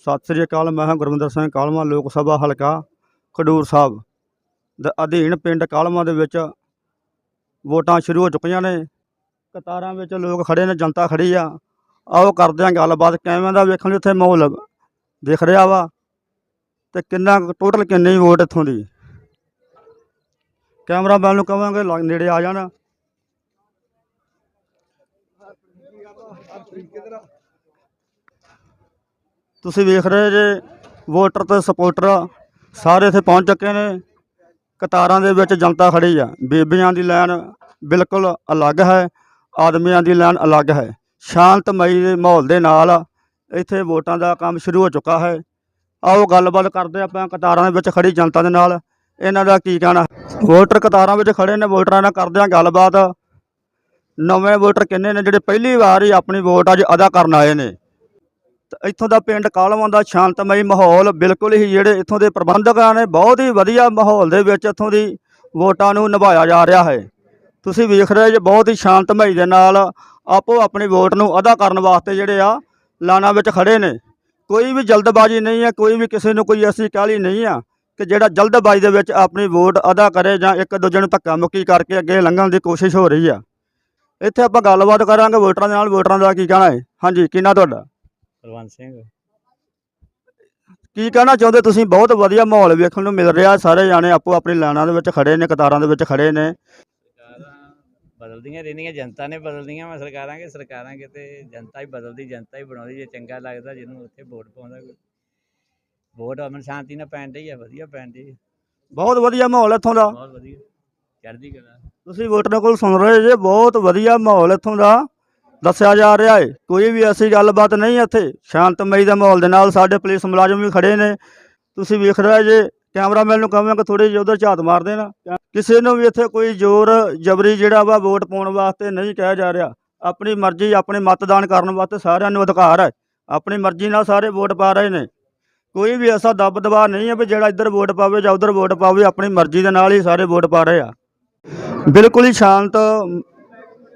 ਸਤਿ ਸ੍ਰੀ ਅਕਾਲ, ਮੈਂ ਹਾਂ ਗੁਰਵਿੰਦਰ ਸਿੰਘ ਕਾਲਮਾ, ਲੋਕ ਸਭਾ ਹਲਕਾ ਖਡੂਰ ਸਾਹਿਬ। ਦੇ ਅਧੀਨ ਪਿੰਡ ਕਾਲਮਾ ਦੇ ਵਿੱਚ ਵੋਟਾਂ ਸ਼ੁਰੂ ਹੋ ਚੁੱਕੀਆਂ ਨੇ। ਕਤਾਰਾਂ ਵਿੱਚ ਲੋਕ ਖੜੇ ਨੇ, ਜਨਤਾ ਖੜੀ ਆ। ਆਓ ਕਰਦੇ ਹਾਂ ਗੱਲਬਾਤ, ਕਿਵੇਂ ਦਾ ਵੇਖਣ ਲਈ ਇੱਥੇ ਮਾਹੌਲ ਦਿਖ ਰਿਹਾ ਵਾ ਤੇ ਕਿੰਨਾ ਟੋਟਲ ਕਿੰਨੀ ਵੋਟ ਇੱਥੋਂ ਦੀ। ਕੈਮਰਾਮੈਨ ਨੂੰ ਕਹਾਂਗੇ ਲਾ- ਨੇੜੇ ਆ ਜਾਣ। ਤੁਸੀਂ ਵੇਖ ਰਹੇ ਜੇ, ਵੋਟਰ ਤੇ ਸਪੋਰਟਰ ਸਾਰੇ ਇੱਥੇ ਪਹੁੰਚ ਚੁੱਕੇ ਨੇ। ਕਤਾਰਾਂ ਦੇ ਵਿੱਚ ਜਨਤਾ ਖੜੀ ਆ। ਬੀਬੀਆਂ ਦੀ ਲਾਈਨ ਬਿਲਕੁਲ ਅਲੱਗ ਹੈ, ਆਦਮੀਆਂ ਦੀ ਲਾਈਨ ਅਲੱਗ ਹੈ। ਸ਼ਾਂਤਮਈ ਦੇ ਮਾਹੌਲ ਦੇ ਨਾਲ ਇੱਥੇ ਵੋਟਾਂ ਦਾ ਕੰਮ ਸ਼ੁਰੂ ਹੋ ਚੁੱਕਾ ਹੈ। ਆਓ ਗੱਲਬਾਤ ਕਰਦੇ ਆਪਾਂ ਕਤਾਰਾਂ ਦੇ ਵਿੱਚ ਖੜੀ ਜਨਤਾ ਦੇ ਨਾਲ। ਇਹਨਾਂ ਦਾ ਕੀ ਕਹਿਣਾ? ਵੋਟਰ ਕਤਾਰਾਂ ਵਿੱਚ ਖੜੇ ਨੇ, ਵੋਟਰਾਂ ਨਾਲ ਕਰਦੇ ਹਾਂ ਗੱਲਬਾਤ। ਨਵੇਂ ਵੋਟਰ ਕਿੰਨੇ ਨੇ? ਜਿਹੜੇ ਪਹਿਲੀ ਵਾਰ ਹੀ ਆਪਣੀ ਵੋਟ ਅੱਜ ਅਦਾ ਕਰਨ ਆਏ ਨੇ। ਇੱਥੋਂ ਦਾ ਪਿੰਡ ਕਾਲਵਾਂ ਦਾ ਸ਼ਾਂਤਮਈ ਮਾਹੌਲ ਬਿਲਕੁਲ ਹੀ ਜਿਹੜੇ ਇੱਥੋਂ ਦੇ ਪ੍ਰਬੰਧਕਾਂ ਨੇ ਬਹੁਤ ਹੀ ਵਧੀਆ ਮਾਹੌਲ ਦੇ ਵਿੱਚ ਇੱਥੋਂ ਦੀ ਵੋਟਾਂ ਨੂੰ ਨਿਭਾਇਆ ਜਾ ਰਿਹਾ ਹੈ। ਤੁਸੀਂ ਵੇਖ ਰਹੇ ਜੇ, ਬਹੁਤ ਹੀ ਸ਼ਾਂਤਮਈ ਦੇ ਨਾਲ ਆਪੋ ਆਪਣੀ ਵੋਟ ਨੂੰ ਅਦਾ ਕਰਨ ਵਾਸਤੇ ਜਿਹੜੇ ਆ ਲਾਈਨਾਂ ਵਿੱਚ ਖੜੇ ਨੇ। ਕੋਈ ਵੀ ਜਲਦਬਾਜ਼ੀ ਨਹੀਂ ਹੈ, ਕੋਈ ਵੀ ਕਿਸੇ ਨੂੰ ਕੋਈ ਐਸੀ ਕਾਹਲੀ ਨਹੀਂ ਆ ਕਿ ਜਿਹੜਾ ਜਲਦਬਾਜ਼ੀ ਦੇ ਵਿੱਚ ਆਪਣੀ ਵੋਟ ਅਦਾ ਕਰੇ ਜਾਂ ਇੱਕ ਦੂਜੇ ਨੂੰ ਧੱਕਾ ਮੁੱਕੀ ਕਰਕੇ ਅੱਗੇ ਲੰਘਣ ਦੀ ਕੋਸ਼ਿਸ਼ ਹੋ ਰਹੀ ਆ। ਇੱਥੇ ਆਪਾਂ ਗੱਲਬਾਤ ਕਰਾਂਗੇ ਵੋਟਰਾਂ ਦੇ ਨਾਲ, ਵੋਟਰਾਂ ਦਾ ਕੀ ਕਹਿਣਾ ਹੈ। ਹਾਂਜੀ ਕਿੰਨਾ ਤੁਹਾਡਾ? ਕੁਲਵੰਤ ਸਿੰਘ। ਕੀ ਕਹਿਣਾ ਚਾਹੁੰਦੇ ਤੁਸੀਂ? ਬਹੁਤ ਵਧੀਆ ਮਾਹੌਲ ਵੇਖਣ ਨੂੰ ਮਿਲ ਰਿਹਾ। ਸਾਰੇ ਜਾਣੇ ਆਪੋ ਆਪਣੀ ਲਾਈਨਾਂ ਦੇ ਵਿੱਚ ਖੜੇ ਨੇ ਕਤਾਰਾਂ ਦੇ ਵਿੱਚ ਖੜੇ ਨੇ। ਬਦਲਦੀਆਂ ਰਹਿੰਦੀਆਂ ਜਨਤਾ ਨੇ ਬਦਲਦੀਆਂ। ਵਾ ਸਰਕਾਰਾਂ ਕਿ ਸਰਕਾਰਾਂ ਕਿਤੇ ਜਨਤਾ ਹੀ ਬਦਲਦੀ ਜਨਤਾ ਹੀ ਬਣਾਉਂਦੀ। ਜੇ ਚੰਗਾ ਲੱਗਦਾ ਜਿਹਨੂੰ ਉੱਥੇ ਵੋਟ ਪਾਉਂਦਾ। ਵੋਟ ਅਮਨ ਸ਼ਾਂਤੀ ਨਾਲ ਪੈਣ ਡਈ ਆ ਵਧੀਆ ਪੈਣ ਡਈ ਬਹੁਤ ਵਧੀਆ ਮਾਹੌਲ ਇੱਥੋਂ ਦਾ। ਬਹੁਤ ਵਧੀਆ। ਚੜ੍ਹਦੀ ਕਲਾ। ਤੁਸੀਂ ਵੋਟਰਾਂ ਕੋਲ ਸੁਣ ਰਹੇ ਜੇ ਬਹੁਤ ਵਧੀਆ ਮਾਹੌਲ ਇੱਥੋਂ ਦਾ। ਦੱਸਿਆ ਜਾ ਰਿਹਾ ਹੈ। ਕੋਈ ਵੀ ਐਸੀ ਗੱਲਬਾਤ ਨਹੀਂ ਇੱਥੇ। ਸ਼ਾਂਤਮਈ ਦੇ ਮਾਹੌਲ ਦੇ ਨਾਲ ਸਾਡੇ ਪੁਲਿਸ ਮੁਲਾਜ਼ਮ ਵੀ ਖੜੇ ਨੇ। ਤੁਸੀਂ ਵੇਖ ਰਹੇ ਜੇ ਕੈਮਰਾਮੈਨ ਨੂੰ ਕਹਾਂਗਾ ਥੋੜੀ ਜਿਹੀ ਉਧਰ ਝਾਤ ਮਾਰ ਦੇਣਾ। ਕਿਸੇ ਨੂੰ ਵੀ ਇੱਥੇ ਕੋਈ ਜ਼ੋਰ, ਜਬਰੀ ਜਿਹੜਾ ਵਾ ਵੋਟ ਪਾਉਣ ਵਾਸਤੇ ਨਹੀਂ ਕਿਹਾ ਜਾ ਰਿਹਾ। ਆਪਣੀ ਮਰਜ਼ੀ, ਆਪਣੇ ਮਤਦਾਨ ਕਰਨ ਵਾਸਤੇ ਸਾਰਿਆਂ ਨੂੰ ਅਧਿਕਾਰ ਹੈ। ਆਪਣੀ ਮਰਜ਼ੀ ਨਾਲ ਸਾਰੇ ਵੋਟ ਪਾ ਰਹੇ ਨੇ। ਕੋਈ ਵੀ ਐਸਾ ਦਬ ਦਬਾ ਨਹੀਂ ਹੈ ਵੀ ਜਿਹੜਾ ਇੱਧਰ ਵੋਟ ਪਾਵੇ ਜਾਂ ਉਧਰ ਵੋਟ ਪਾਵੇ, ਆਪਣੀ ਮਰਜ਼ੀ ਦੇ ਨਾਲ ਹੀ ਸਾਰੇ ਵੋਟ ਪਾ ਰਹੇ ਆ। ਬਿਲਕੁਲ ਹੀ ਸ਼ਾਂਤ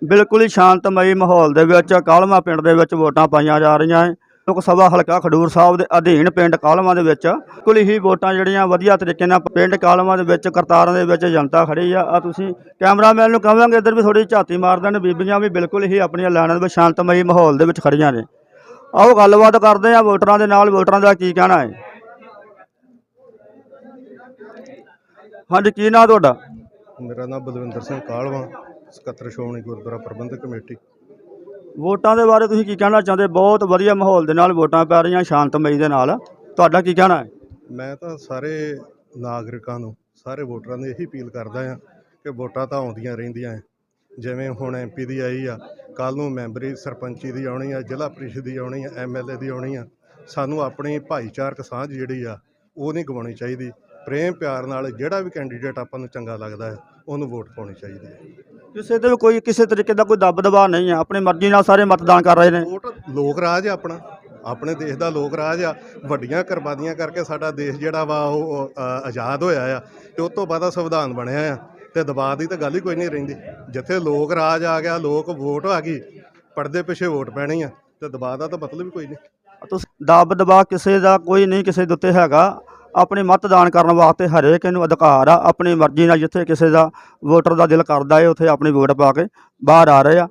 ਬਿਲਕੁਲ ਹੀ ਸ਼ਾਂਤਮਈ ਮਾਹੌਲ ਦੇ ਵਿੱਚ ਕਾਲਮਾ ਪਿੰਡ ਦੇ ਵਿੱਚ ਵੋਟਾਂ ਪਾਈਆਂ ਜਾ ਰਹੀਆਂ ਹੈ। ਲੋਕ ਸਭਾ ਹਲਕਾ ਖਡੂਰ ਸਾਹਿਬ ਦੇ ਅਧੀਨ ਪਿੰਡ ਕਾਲਮਾ ਦੇ ਵਿੱਚ ਬਿਲਕੁਲ ਹੀ ਵੋਟਾਂ ਜਿਹੜੀਆਂ ਵਧੀਆ ਤਰੀਕੇ ਨਾਲ ਪਿੰਡ ਕਾਲਮਾ ਦੇ ਵਿੱਚ ਕਰਤਾਰਾਂ ਦੇ ਵਿੱਚ ਜਨਤਾ ਖੜੀ ਆ। ਆ ਤੁਸੀਂ ਕੈਮਰਾਮੈਨ ਨੂੰ ਕਹਾਂਗੇ ਇੱਧਰ ਵੀ ਥੋੜੀ ਝਾਤੀ ਮਾਰ ਦੇਣ। ਬੀਬੀਆਂ ਵੀ ਬਿਲਕੁਲ ਹੀ ਆਪਣੀਆਂ ਲਾਈਨਾਂ ਦੇ ਵਿੱਚ ਸ਼ਾਂਤਮਈ ਮਾਹੌਲ ਦੇ ਵਿੱਚ ਖੜੀਆਂ ਨੇ। ਆਓ ਗੱਲਬਾਤ ਕਰਦੇ ਆ ਵੋਟਰਾਂ ਦੇ ਨਾਲ। ਵੋਟਰਾਂ ਦਾ ਕੀ ਕਹਿਣਾ ਹੈ? ਹਾਂਜੀ, ਕੀ ਨਾਂ ਤੁਹਾਡਾ? ਮੇਰਾ ਨਾਮ ਬਲਵਿੰਦਰ ਸਿੰਘ ਕਾਲਵਾ। ਸਕੱਤਰ ਸ਼੍ਰੋਮਣੀ ਗੁਰਦੁਆਰਾ ਪ੍ਰਬੰਧਕ ਕਮੇਟੀ। ਵੋਟਾਂ ਦੇ ਬਾਰੇ ਤੁਸੀਂ ਕੀ ਕਹਿਣਾ ਚਾਹੁੰਦੇ? ਬਹੁਤ ਵਧੀਆ ਮਾਹੌਲ ਦੇ ਨਾਲ ਵੋਟਾਂ ਪੈ ਰਹੀਆਂ ਸ਼ਾਂਤਮਈ ਦੇ ਨਾਲ। ਤੁਹਾਡਾ ਕੀ ਕਹਿਣਾ ਹੈ? ਮੈਂ ਤਾਂ ਸਾਰੇ ਨਾਗਰਿਕਾਂ ਨੂੰ ਸਾਰੇ ਵੋਟਰਾਂ ਨੂੰ ਇਹੀ ਅਪੀਲ ਕਰਦਾ ਆ ਕਿ ਵੋਟਾਂ ਤਾਂ ਆਉਂਦੀਆਂ ਰਹਿੰਦੀਆਂ ਹੈ। ਜਿਵੇਂ ਹੁਣ ਐਮਪੀ ਦੀ ਆਈ ਆ ਕੱਲ ਨੂੰ ਮੈਂਬਰੀ ਸਰਪੰਚੀ ਦੀ ਆਉਣੀ ਆ ਜ਼ਿਲ੍ਹਾ ਪ੍ਰੀਸ਼ਦ ਦੀ ਆਉਣੀ ਆ ਐਮਐਲਏ ਦੀ ਆਉਣੀ ਆ। ਸਾਨੂੰ ਆਪਣੀ ਭਾਈਚਾਰਕ ਸਾਂਝ ਜਿਹੜੀ ਆ ਉਹ ਨਹੀਂ ਗਵਾਉਣੀ ਚਾਹੀਦੀ। ਪ੍ਰੇਮ ਪਿਆਰ ਨਾਲ ਜਿਹੜਾ ਵੀ ਕੈਂਡੀਡੇਟ ਆਪਾਂ ਨੂੰ ਚੰਗਾ ਲੱਗਦਾ ਹੈ ਉਹਨੂੰ ਵੋਟ ਪਾਉਣੀ ਚਾਹੀਦੀ ਹੈ। ਕਿਸੇ ਤੇ ਵੀ ਕੋਈ ਕਿਸੇ ਤਰੀਕੇ ਦਾ ਕੋਈ ਦਬ ਦਬਾਅ ਨਹੀਂ ਹੈ ਆਪਣੀ ਮਰਜ਼ੀ ਨਾਲ ਸਾਰੇ ਮਤਦਾਨ ਕਰ ਰਹੇ ਨੇ। ਵੋਟ ਲੋਕ ਰਾਜ ਆ ਆਪਣਾ। ਆਪਣੇ ਦੇਸ਼ ਦਾ ਲੋਕ ਰਾਜ ਆ। ਵੱਡੀਆਂ ਕੁਰਬਾਨੀਆਂ ਕਰਕੇ ਸਾਡਾ ਦੇਸ਼ ਜਿਹੜਾ ਵਾ ਉਹ ਅ, ਆਜ਼ਾਦ ਹੋਇਆ ਆ ਤੇ ਉਸ ਤੋਂ ਬਾਅਦ ਆ ਸੰਵਿਧਾਨ ਬਣਿਆ ਆ ਤੇ ਦਬਾਅ ਦੀ ਤਾਂ ਗੱਲ ਹੀ ਕੋਈ ਨਹੀਂ ਰਹਿੰਦੀ। ਜਿੱਥੇ ਲੋਕ ਰਾਜ ਆ ਗਿਆ ਲੋਕ ਵੋਟ ਆ ਗਈ ਪਰਦੇ ਪਿੱਛੇ ਵੋਟ ਪੈਣੀ ਆ ਤੇ ਦਬਾਅ ਦਾ ਤਾਂ ਮਤਲਬ ਹੀ ਕੋਈ ਨਹੀਂ। ਤੁਸੀਂ ਦਬ ਦਬਾਅ ਕਿਸੇ ਦਾ ਕੋਈ ਨਹੀਂ ਕਿਸੇ ਦੇ ਉੱਤੇ ਹੈਗਾ। ਆਪਣੇ ਮਤਦਾਨ ਕਰਨ ਵਾਸਤੇ ਹਰੇਕ ਨੂੰ ਅਧਿਕਾਰ ਆ, ਆਪਣੀ ਮਰਜ਼ੀ ਨਾਲ ਜਿੱਥੇ ਕਿਸੇ ਦਾ ਵੋਟਰ ਦਾ ਦਿਲ ਕਰਦਾ ਹੈ ਉੱਥੇ ਆਪਣੀ ਵੋਟ ਪਾ ਕੇ ਬਾਹਰ ਆ ਰਹੇ ਆ।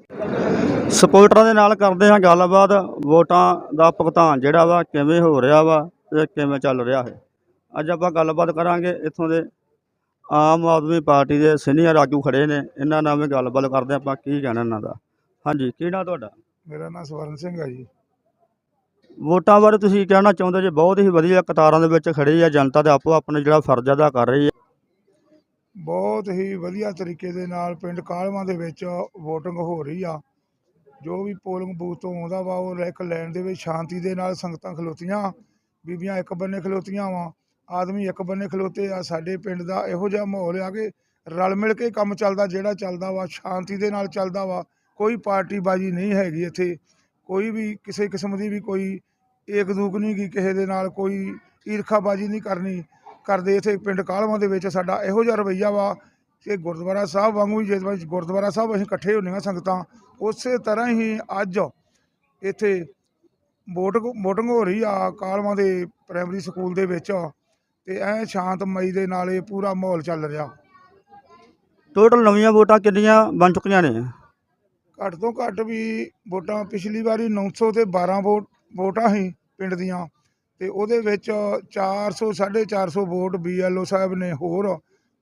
ਸਪੋਰਟਰਾਂ ਦੇ ਨਾਲ ਕਰਦੇ ਹਾਂ ਗੱਲਬਾਤ, ਵੋਟਾਂ ਦਾ ਭੁਗਤਾਨ ਜਿਹੜਾ ਵਾ ਕਿਵੇਂ ਹੋ ਰਿਹਾ ਵਾ ਤੇ ਕਿਵੇਂ ਚੱਲ ਰਿਹਾ ਹੈ। ਅੱਜ ਆਪਾਂ ਗੱਲਬਾਤ ਕਰਾਂਗੇ ਇੱਥੋਂ ਦੇ ਆਮ ਆਦਮੀ ਪਾਰਟੀ ਦੇ ਸੀਨੀਅਰ ਆਗੂ ਖੜੇ ਨੇ, ਇਹਨਾਂ ਨਾਲ ਵੀ ਗੱਲਬਾਤ ਕਰਦੇ ਆਪਾਂ, ਕੀ ਕਹਿਣਾ ਇਹਨਾਂ ਦਾ? ਹਾਂਜੀ, ਕੀ ਨਾਂ ਤੁਹਾਡਾ? ਮੇਰਾ ਨਾਮ ਸਵਰਨ ਸਿੰਘ ਹੈ ਜੀ। ਵੋਟਾਂ ਬਾਰੇ ਤੁਸੀਂ ਕਹਿਣਾ ਚਾਹੁੰਦੇ ਜੇ ਬਹੁਤ ਹੀ ਵਧੀਆ ਕਤਾਰਾਂ ਦੇ ਵਿੱਚ ਖੜੀ ਆ, ਜਨਤਾ ਤੇ ਆਪੋ ਆਪਣਾ ਜਿਹੜਾ ਫਰਜ਼ ਅਦਾ ਕਰ ਰਹੀ ਹੈ। ਬਹੁਤ ਹੀ ਵਧੀਆ ਤਰੀਕੇ ਦੇ ਨਾਲ ਪਿੰਡ ਕਾਲਵਾਂ ਦੇ ਵਿੱਚ VOTING ਹੋ ਰਹੀ ਆ। ਜੋ ਵੀ ਪੋਲਿੰਗ ਬੂਥ ਤੋਂ ਆਉਂਦਾ ਵਾ, ਉਹ ਇੱਕ ਲਾਈਨ ਦੇ ਵਿੱਚ ਸ਼ਾਂਤੀ ਦੇ ਨਾਲ ਸੰਗਤਾਂ ਖਲੋਤੀਆਂ, ਬੀਬੀਆਂ ਇੱਕ ਬੰਨੇ ਖਲੋਤੀਆਂ ਵਾ, ਆਦਮੀ ਇੱਕ ਬੰਨੇ ਖਲੋਤੇ ਆ। ਸਾਡੇ ਪਿੰਡ ਦਾ ਇਹੋ ਜਿਹਾ ਮਾਹੌਲ ਆ ਕਿ ਰਲ ਮਿਲ ਕੇ ਕੰਮ ਚੱਲਦਾ, ਜਿਹੜਾ ਚੱਲਦਾ ਵਾ, ਸ਼ਾਂਤੀ ਦੇ ਨਾਲ ਚੱਲਦਾ ਵਾ। ਕੋਈ ਪਾਰਟੀਬਾਜ਼ੀ ਨਹੀਂ ਹੈਗੀ ਇੱਥੇ। ਕੋਈ ਵੀ ਕਿਸੇ ਕਿਸਮ ਦੀ ਵੀ ਕੋਈ ਏਕ ਦੂਕ ਨਹੀਂ ਗੀ ਕਿਸੇ ਦੇ ਨਾਲ, ਕੋਈ ਈਰਖਾਬਾਜ਼ੀ ਨਹੀਂ ਕਰਨੀ ਕਰਦੇ ਇੱਥੇ ਪਿੰਡ ਕਾਲਵਾਂ ਦੇ ਵਿੱਚ ਸਾਡਾ ਇਹੋ ਜਿਹਾ ਰਵੱਈਆ ਵਾ ਕਿ ਗੁਰਦੁਆਰਾ ਸਾਹਿਬ ਵਾਂਗੂ ਹੀ ਜਿਵੇਂ ਗੁਰਦੁਆਰਾ ਸਾਹਿਬ ਅਸੀਂ ਇਕੱਠੇ ਹੁੰਦੀਆਂ ਸੰਗਤਾਂ, ਉਸੇ ਤਰ੍ਹਾਂ ਹੀ ਅੱਜ ਇੱਥੇ ਵੋਟ ਵੋਟਿੰਗ ਹੋ ਰਹੀ ਆ ਕਾਲਵਾਂ ਦੇ ਪ੍ਰਾਇਮਰੀ ਸਕੂਲ ਦੇ ਵਿੱਚ ਤੇ ਐ ਸ਼ਾਂਤਮਈ ਦੇ ਨਾਲ ਇਹ ਪੂਰਾ ਮਾਹੌਲ ਚੱਲ ਰਿਹਾ। ਟੋਟਲ ਨਵੀਆਂ ਵੋਟਾਂ ਕਿੰਨੀਆਂ ਬਣ ਚੁੱਕੀਆਂ ਨੇ? ਘੱਟ ਤੋਂ ਘੱਟ ਵੀ ਵੋਟਾਂ ਪਿਛਲੀ ਵਾਰੀ 900 ਤੇ 12 ਵੋਟ, ਵੋਟਾਂ ਸੀ ਪਿੰਡ ਦੀਆਂ ਤੇ ਉਹਦੇ ਵਿੱਚ 400 450 ਵੋਟ ਬੀਐਲਓ ਸਾਹਿਬ ਨੇ ਹੋਰ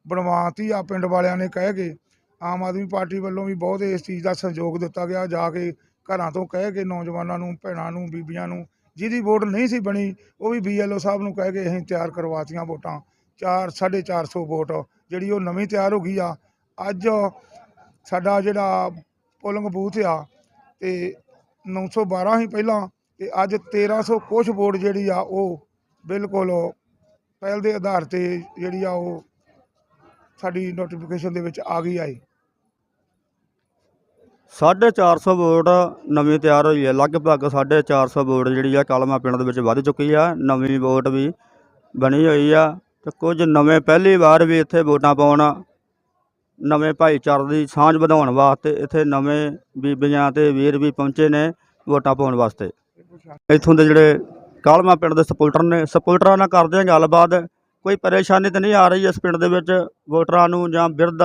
ਬਣਵਾਤੀ ਆ ਪਿੰਡ ਵਾਲਿਆਂ ਨੇ ਕਹਿ ਕੇ। ਆਮ ਆਦਮੀ ਪਾਰਟੀ ਵੱਲੋਂ ਵੀ ਬਹੁਤ ਇਸ ਚੀਜ਼ ਦਾ ਸਹਿਯੋਗ ਦਿੱਤਾ ਗਿਆ, ਜਾ ਕੇ ਘਰਾਂ ਤੋਂ ਕਹਿ ਕੇ ਨੌਜਵਾਨਾਂ ਨੂੰ, ਭੈਣਾਂ ਨੂੰ, ਬੀਬੀਆਂ ਨੂੰ ਜਿਹਦੀ ਵੋਟ ਨਹੀਂ ਸੀ ਬਣੀ, ਉਹ ਵੀ ਬੀਐਲਓ ਸਾਹਿਬ ਨੂੰ ਕਹਿ ਕੇ ਅਸੀਂ ਤਿਆਰ ਕਰਵਾਤੀਆਂ ਵੋਟਾਂ। 4 450 ਵੋਟ ਜਿਹੜੀ ਉਹ ਨਵੀਂ ਤਿਆਰ ਹੋ ਗਈ ਆ। ਅੱਜ ਸਾਡਾ ਜਿਹੜਾ ਪੋਲਿੰਗ ਬੂਥ ਆ ਤੇ 912 ਹੀ ਪਹਿਲਾਂ ਤੇ ਅੱਜ 1300 ਕੁਛ ਵੋਟ ਜਿਹੜੀ ਆ ਉਹ ਬਿਲਕੁਲ ਪਹਿਲ ਦੇ ਆਧਾਰ ਤੇ ਜਿਹੜੀ ਆ ਉਹ ਸਾਡੀ ਨੋਟੀਫਿਕੇਸ਼ਨ ਦੇ ਵਿੱਚ ਆ ਗਈ ਆਈ। 450 ਵੋਟ ਨਵੀਂ ਤਿਆਰ ਹੋਈ ਹੈ। ਲਗਭਗ 450 ਵੋਟ ਜਿਹੜੀ ਆ ਕਲਮਾ ਪਿੰਡ ਦੇ ਵਿੱਚ ਵੱਧ ਚੁੱਕੀ ਆ। ਨਵੀਂ ਵੋਟ ਵੀ ਬਣੀ ਹੋਈ ਆ ਤੇ ਕੁਝ ਨਵੇਂ ਪਹਿਲੀ ਵਾਰ ਵੀ ਇੱਥੇ ਵੋਟਾਂ ਪਾਉਣ ਨਵੇਂ ਭਾਈਚਾਰੇ ਦੀ ਸਾਂਝ ਵਧਾਉਣ ਵਾਸਤੇ ਇੱਥੇ ਨਵੇਂ ਬੀਬੀਆਂ ਤੇ ਵੀਰ ਵੀ ਪਹੁੰਚੇ ਨੇ ਵੋਟਾਂ ਪਾਉਣ ਵਾਸਤੇ। ਇੱਥੋਂ ਦੇ ਜਿਹੜੇ ਕਾਲਮਾ ਪਿੰਡ ਦੇ ਸਪੋਰਟਰ ਨੇ, ਸਪੋਰਟਰਾਂ ਨਾਲ ਕਰਦੇ ਹਾਂ ਗੱਲਬਾਤ। ਕੋਈ ਪਰੇਸ਼ਾਨੀ ਤਾਂ ਨਹੀਂ ਆ ਰਹੀ ਇਸ ਪਿੰਡ ਦੇ ਵਿੱਚ। ਵੋਟਰਾਂ ਨੂੰ ਜਾਂ ਬਿਰਧ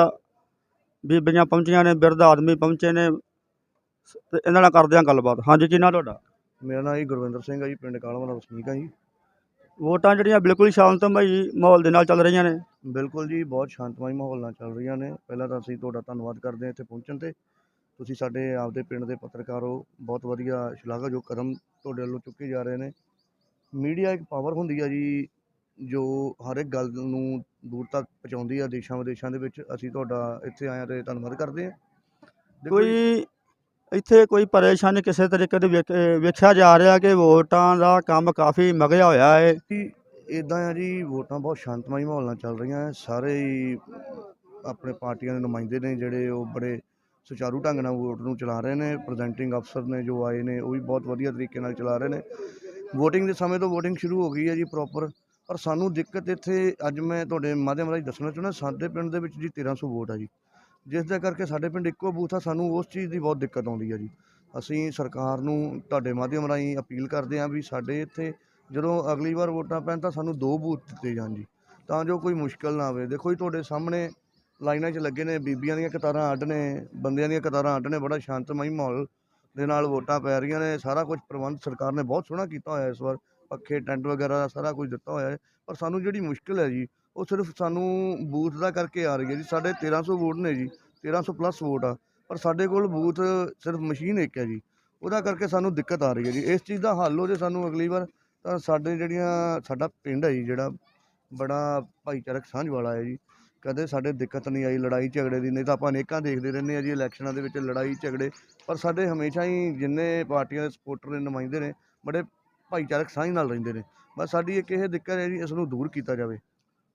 ਬੀਬੀਆਂ ਪਹੁੰਚੀਆਂ ਨੇ, ਬਿਰਧ ਆਦਮੀ ਪਹੁੰਚੇ ਨੇ। ਤੇ ਇਹਨਾਂ ਨਾਲ ਕਰਦੇ ਹਾਂ ਗੱਲਬਾਤ। ਹਾਂਜੀ, ਕੀ ਨਾਂ ਤੁਹਾਡਾ? ਮੇਰਾ ਨਾਮ ਜੀ ਗੁਰਵਿੰਦਰ ਸਿੰਘ ਹੈ ਜੀ, ਪਿੰਡ ਕਾਲਵਾ ਦਾ ਵਸਨੀਕ ਹਾਂ ਜੀ? ਵੋਟਾਂ ਜਿਹੜੀਆਂ ਬਿਲਕੁਲ ਸ਼ਾਂਤਮਈ ਮਾਹੌਲ ਦੇ ਨਾਲ ਚੱਲ ਰਹੀਆਂ ਨੇ। ਬਿਲਕੁਲ ਜੀ ਬਹੁਤ ਸ਼ਾਂਤਮਈ ਮਾਹੌਲ ਨਾਲ ਚੱਲ ਰਹੀਆਂ ਨੇ। ਪਹਿਲਾਂ ਤਾਂ ਅਸੀਂ ਤੁਹਾਡਾ ਧੰਨਵਾਦ ਕਰਦੇ ਹਾਂ ਇੱਥੇ ਪਹੁੰਚਣ ਤੇ। ਤੁਸੀਂ ਸਾਡੇ ਆਪਦੇ ਪਿੰਡ ਦੇ ਪੱਤਰਕਾਰ ਹੋ। ਬਹੁਤ ਵਧੀਆ ਸ਼ਲਾਘਾਯੋਗ ਕਦਮ ਤੁਹਾਡੇ ਵੱਲੋਂ ਚੁੱਕੇ ਜਾ ਰਹੇ ਨੇ। ਮੀਡੀਆ ਇੱਕ ਪਾਵਰ ਹੁੰਦੀ ਆ ਜੀ ਜੋ ਹਰ ਇੱਕ ਗੱਲ ਨੂੰ ਦੂਰ ਤੱਕ ਪਹੁੰਚਾਉਂਦੀ ਆ ਦੇਸ਼ਾਂ ਵਿਦੇਸ਼ਾਂ ਦੇ ਵਿੱਚ। ਅਸੀਂ ਤੁਹਾਡਾ ਇੱਥੇ ਆਇਆ ਤੇ ਧੰਨਵਾਦ ਕਰਦੇ ਹਾਂ। ਜੀ, ਕੋਈ ਇੱਥੇ ਕੋਈ ਪਰੇਸ਼ਾਨੀ ਕਿਸੇ ਤਰੀਕੇ ਦੀ ਵੇਖ- ਵੇਖਿਆ ਜਾ ਰਿਹਾ ਕਿ ਵੋਟਾਂ ਦਾ ਕੰਮ ਕਾਫੀ ਮਗਿਆ ਹੋਇਆ ਹੈ। ਜੀ ਇਦਾਂ ਆ ਜੀ, ਵੋਟਾਂ ਬਹੁਤ ਸ਼ਾਂਤਮਈ ਮਾਹੌਲ ਨਾਲ ਚੱਲ ਰਹੀਆਂ ਹੈ। ਸਾਰੇ ਹੀ ਆਪਣੇ ਪਾਰਟੀਆਂ ਦੇ ਨੁਮਾਇੰਦੇ ਨੇ ਜਿਹੜੇ ਉਹ ਬੜੇ ਸੁਚਾਰੂ ਢੰਗ ਨਾਲ ਵੋਟ ਨੂੰ ਚਲਾ ਰਹੇ ਨੇ। ਪ੍ਰੈਜ਼ੈਂਟਿੰਗ ਅਫਸਰ ਨੇ ਜੋ ਆਏ ਨੇ, ਉਹ ਵੀ ਬਹੁਤ ਵਧੀਆ ਤਰੀਕੇ ਨਾਲ ਚਲਾ ਰਹੇ ਨੇ। VOTING ਦੇ ਸਮੇਂ ਤੋਂ VOTING ਸ਼ੁਰੂ ਹੋ ਗਈ ਹੈ ਜੀ ਪ੍ਰੋਪਰ ਪਰ ਸਾਨੂੰ ਦਿੱਕਤ ਇੱਥੇ, ਅੱਜ ਮੈਂ ਤੁਹਾਡੇ ਮਾਧਿਅਮ ਰਾਹੀਂ ਦੱਸਣਾ ਚਾਹੁੰਦਾ, ਸਾਡੇ ਪਿੰਡ ਦੇ ਵਿੱਚ ਜੀ 1300 ਵੋਟ ਆ ਜੀ। ਜਿਸ ਦੇ ਕਰਕੇ ਸਾਡੇ ਪਿੰਡ ਇੱਕੋ ਬੂਥ ਆ, ਸਾਨੂੰ ਉਸ ਚੀਜ਼ ਦੀ ਬਹੁਤ ਦਿੱਕਤ ਆਉਂਦੀ ਹੈ ਜੀ। ਅਸੀਂ ਸਰਕਾਰ ਨੂੰ ਤੁਹਾਡੇ ਮਾਧਿਅਮ ਰਾਹੀਂ ਅਪੀਲ ਕਰਦੇ ਹਾਂ ਵੀ ਸਾਡੇ ਇੱਥੇ ਜਦੋਂ ਅਗਲੀ ਵਾਰ ਵੋਟਾਂ ਪੈਣ ਤਾਂ ਸਾਨੂੰ ਦੋ ਬੂਥ ਦਿੱਤੇ ਜਾਣ ਜੀ। ਤਾਂ ਜੋ ਕੋਈ ਮੁਸ਼ਕਲ ਨਾ ਆਵੇ। ਦੇਖੋ ਜੀ, ਤੁਹਾਡੇ ਸਾਹਮਣੇ ਲਾਈਨਾਂ 'ਚ ਲੱਗੇ ਨੇ, ਬੀਬੀਆਂ ਦੀਆਂ ਕਤਾਰਾਂ ਅੱਡ ਨੇ, ਬੰਦਿਆਂ ਦੀਆਂ ਕਤਾਰਾਂ ਅੱਡ ਨੇ, ਬੜਾ ਸ਼ਾਂਤਮਈ ਮਾਹੌਲ ਦੇ ਨਾਲ ਵੋਟਾਂ ਪੈ ਰਹੀਆਂ ਨੇ। ਸਾਰਾ ਕੁਝ ਪ੍ਰਬੰਧ ਸਰਕਾਰ ਨੇ ਬਹੁਤ ਸੋਹਣਾ ਕੀਤਾ ਹੋਇਆ ਇਸ ਵਾਰ। ਪੱਖੇ, ਟੈਂਟ ਵਗੈਰਾ ਦਾ ਸਾਰਾ ਕੁਝ ਦਿੱਤਾ ਹੋਇਆ ਹੈ। ਪਰ ਸਾਨੂੰ ਜਿਹੜੀ ਮੁਸ਼ਕਲ ਹੈ ਜੀ ਉਹ ਸਿਰਫ ਸਾਨੂੰ ਬੂਥ ਦਾ ਕਰਕੇ ਆ ਰਹੀ ਹੈ ਜੀ। ਸਾਡੇ 1300 ਵੋਟ ਨੇ ਜੀ। 1300 ਪਲੱਸ ਵੋਟ ਆ। ਪਰ ਸਾਡੇ ਕੋਲ ਬੂਥ ਸਿਰਫ ਮਸ਼ੀਨ ਇੱਕ ਹੈ ਜੀ। ਉਹਦਾ ਕਰਕੇ ਸਾਨੂੰ ਦਿੱਕਤ ਆ ਰਹੀ ਹੈ ਜੀ। ਇਸ ਚੀਜ਼ ਦਾ ਹੱਲ ਹੋ ਜੇ ਸਾਨੂੰ ਅਗਲੀ ਵਾਰ, ਤਾਂ ਸਾਡੇ ਜਿਹੜੀਆਂ, ਸਾਡਾ ਪਿੰਡ ਹੈ ਜੀ, ਜਿਹੜਾ ਬੜਾ ਭਾਈਚਾਰਕ ਸਾਂਝ ਵਾਲਾ ਹੈ ਜੀ, ਕਦੇ ਸਾਡੇ ਦਿੱਕਤ ਨਹੀਂ ਆਈ ਲੜਾਈ ਝਗੜੇ ਦੀ। ਨਹੀਂ ਤਾਂ ਆਪਾਂ ਅਨੇਕਾਂ ਦੇਖਦੇ ਰਹਿੰਦੇ ਹਾਂ ਜੀ, ਇਲੈਕਸ਼ਨਾਂ ਦੇ ਵਿੱਚ ਲੜਾਈ ਝਗੜੇ। ਪਰ ਸਾਡੇ ਹਮੇਸ਼ਾ ਹੀ ਜਿੰਨੇ ਪਾਰਟੀਆਂ ਦੇ ਸਪੋਰਟਰ ਨੇ, ਨੁਮਾਇੰਦੇ ਨੇ, ਬੜੇ ਭਾਈਚਾਰਕ ਸਾਂਝ ਨਾਲ ਰਹਿੰਦੇ ਨੇ। ਬਸ ਸਾਡੀ ਇੱਕ ਇਹ ਦਿੱਕਤ ਹੈ ਜੀ, ਇਸ ਨੂੰ ਦੂਰ ਕੀਤਾ ਜਾਵੇ।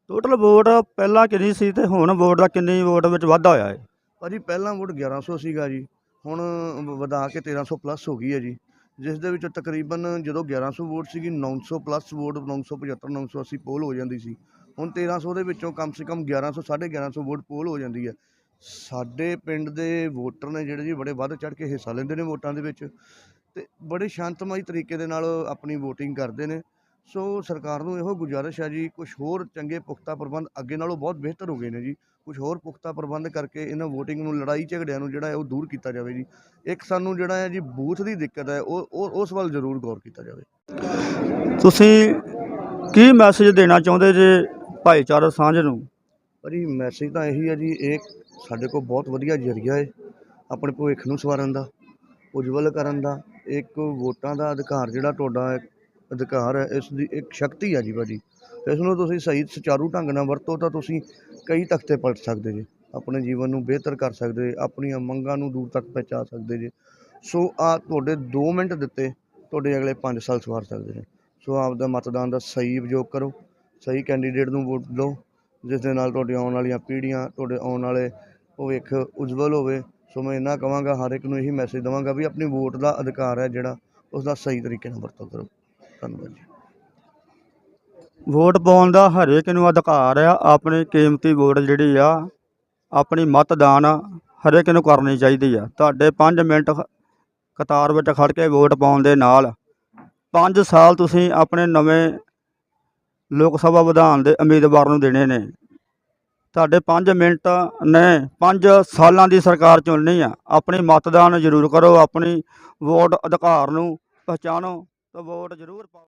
ਟੋਟਲ ਵੋਟ ਪਹਿਲਾਂ ਕਿੰਨੀ ਸੀ ਤੇ ਹੁਣ ਵੋਟ ਦਾ ਕਿੰਨੀ ਵੋਟ ਵਿੱਚ ਵਾਧਾ ਹੋਇਆ ਹੈ? ਭਾਜੀ ਪਹਿਲਾਂ ਵੋਟ 1100 ਸੀਗਾ ਜੀ, ਹੁਣ ਵਧਾ ਕੇ 1300 ਪਲੱਸ ਹੋ ਗਈ ਹੈ ਜੀ। ਜਿਸ ਦੇ ਵਿੱਚ ਤਕਰੀਬਨ ਜਦੋਂ 1100 ਵੋਟ ਸੀਗੀ 900 ਪਲੱਸ ਵੋਟ 975 980 ਪੋਲ ਹੋ ਜਾਂਦੀ ਸੀ। ਹੁਣ 1300 ਦੇ ਵਿੱਚੋਂ ਕਮ ਸੇ ਕਮ 1100 1150 ਵੋਟ ਪੋਲ ਹੋ ਜਾਂਦੀ ਹੈ। ਸਾਡੇ ਪਿੰਡ ਦੇ ਵੋਟਰ ਨੇ ਜਿਹੜੇ ਜੀ, ਬੜੇ ਵੱਧ ਚੜ ਕੇ ਹਿੱਸਾ ਲੈਂਦੇ ਨੇ ਵੋਟਾਂ ਦੇ ਵਿੱਚ ਤੇ ਬੜੇ ਸ਼ਾਂਤਮਈ ਤਰੀਕੇ ਦੇ ਨਾਲ ਆਪਣੀ VOTING ਕਰਦੇ ਨੇ। ਸੋ ਸਰਕਾਰ ਨੂੰ ਇਹੋ ਗੁਜ਼ਾਰਿਸ਼ ਹੈ ਜੀ ਕੁਝ ਹੋਰ ਚੰਗੇ ਪੁਖਤਾ ਪ੍ਰਬੰਧ ਅੱਗੇ ਨਾਲੋਂ ਬਹੁਤ ਬਿਹਤਰ ਹੋ ਗਏ ਨੇ ਜੀ। ਕੁਝ ਹੋਰ ਪੁਖਤਾ ਪ੍ਰਬੰਧ ਕਰਕੇ ਇਹਨਾਂ VOTING ਨੂੰ ਲੜਾਈ ਝਗੜਿਆਂ ਨੂੰ ਜਿਹੜਾ ਹੈ ਉਹ ਦੂਰ ਕੀਤਾ ਜਾਵੇ ਜੀ। ਇੱਕ ਸਾਨੂੰ ਜਿਹੜਾ ਹੈ ਜੀ ਬੂਥ ਦੀ ਦਿੱਕਤ ਹੈ ਉਹ ਉਹ ਉਸ ਵੱਲ ਜ਼ਰੂਰ ਗੌਰ ਕੀਤਾ ਜਾਵੇ। ਤੁਸੀਂ ਕੀ ਮੈਸੇਜ ਦੇਣਾ ਚਾਹੁੰਦੇ ਜੇ ਭਾਈਚਾਰਾ ਸਾਂਝ ਨੂੰ? ਭਾਜੀ ਮੈਸੇਜ ਤਾਂ ਇਹੀ ਹੈ ਜੀ ਇਹ ਸਾਡੇ ਕੋਲ ਬਹੁਤ ਵਧੀਆ ਜ਼ਰੀਆ ਹੈ ਆਪਣੇ ਭਵਿੱਖ ਨੂੰ ਸਵਾਰਨ ਦਾ ਉਜਵਲ ਕਰਨ ਦਾ ਇੱਕ ਵੋਟਾਂ ਦਾ ਅਧਿਕਾਰ ਜਿਹੜਾ ਤੁਹਾਡਾ ਅਧਿਕਾਰ ਹੈ, ਇਸ ਦੀ ਇੱਕ ਸ਼ਕਤੀ ਹੈ ਜੀ ਭਾਜੀ। ਇਸ ਨੂੰ ਤੁਸੀਂ ਸਹੀ ਸੁਚਾਰੂ ਢੰਗ ਨਾਲ ਵਰਤੋ ਤਾਂ ਤੁਸੀਂ ਕਈ ਤਖਤੇ ਪਲਟ ਸਕਦੇ ਜੀ। ਆਪਣੇ ਜੀਵਨ ਨੂੰ ਬਿਹਤਰ ਕਰ ਸਕਦੇ, ਆਪਣੀਆਂ ਮੰਗਾਂ ਨੂੰ ਦੂਰ ਤੱਕ ਪਹੁੰਚਾ ਸਕਦੇ ਜੀ। ਸੋ ਆ ਤੁਹਾਡੇ 2 ਮਿੰਟ ਦਿੱਤੇ, ਤੁਹਾਡੇ ਅਗਲੇ 5 ਸਾਲ ਸਵਾਰ ਸਕਦੇ ਨੇ ਸੋ ਆਪ ਦਾ ਮਤਦਾਨ ਦਾ ਸਹੀ ਉਪਯੋਗ ਕਰੋ, ਸਹੀ ਕੈਂਡੀਡੇਟ ਨੂੰ ਵੋਟ ਦਿਓ, ਜਿਸ ਦੇ ਨਾਲ ਤੁਹਾਡੇ ਆਉਣ ਵਾਲੀਆਂ ਪੀੜ੍ਹੀਆਂ, ਤੁਹਾਡੇ ਆਉਣ ਵਾਲੇ ਭਵਿੱਖ ਉਜਵਲ ਹੋਵੇ। ਸੋ ਮੈਂ ਇੰਨਾ ਕਹਾਂਗਾ ਹਰ ਇੱਕ ਨੂੰ ਇਹੀ ਮੈਸੇਜ ਦੇਵਾਂਗਾ ਵੀ ਆਪਣੀ ਵੋਟ ਦਾ ਅਧਿਕਾਰ ਹੈ ਜਿਹੜਾ ਉਸ ਦਾ ਸਹੀ ਤਰੀਕੇ ਨਾਲ ਵਰਤੋਂ ਕਰੋ। ਧੰਨਵਾਦ ਜੀ। ਵੋਟ ਪਾਉਣ ਦਾ ਹਰੇਕ ਨੂੰ ਅਧਿਕਾਰ ਆ, ਆਪਣੀ ਕੀਮਤੀ ਵੋਟ ਜਿਹੜੀ ਆ, ਆਪਣੀ ਮਤਦਾਨ ਹਰੇਕ ਨੂੰ ਕਰਨੀ ਚਾਹੀਦੀ ਆ। ਤੁਹਾਡੇ 5 ਮਿੰਟ ਕਤਾਰ ਵਿੱਚ ਖੜ ਕੇ ਵੋਟ ਪਾਉਣ ਦੇ ਨਾਲ 5 ਸਾਲ ਤੁਸੀਂ ਆਪਣੇ ਨਵੇਂ ਲੋਕ ਸਭਾ ਵਿਧਾਨ ਦੇ ਉਮੀਦਵਾਰ ਨੂੰ ਦੇਣੇ ਨੇ। ਤੁਹਾਡੇ 5 ਮਿੰਟ ਨੇ 5 ਸਾਲਾਂ ਦੀ ਸਰਕਾਰ ਚੁਣਨੀ ਆ। ਆਪਣੀ ਮਤਦਾਨ ਜ਼ਰੂਰ ਕਰੋ, ਆਪਣੀ ਵੋਟ ਅਧਿਕਾਰ ਨੂੰ ਪਛਾਣੋ ਤਾਂ ਵੋਟ ਜ਼ਰੂਰ ਪਾਓ।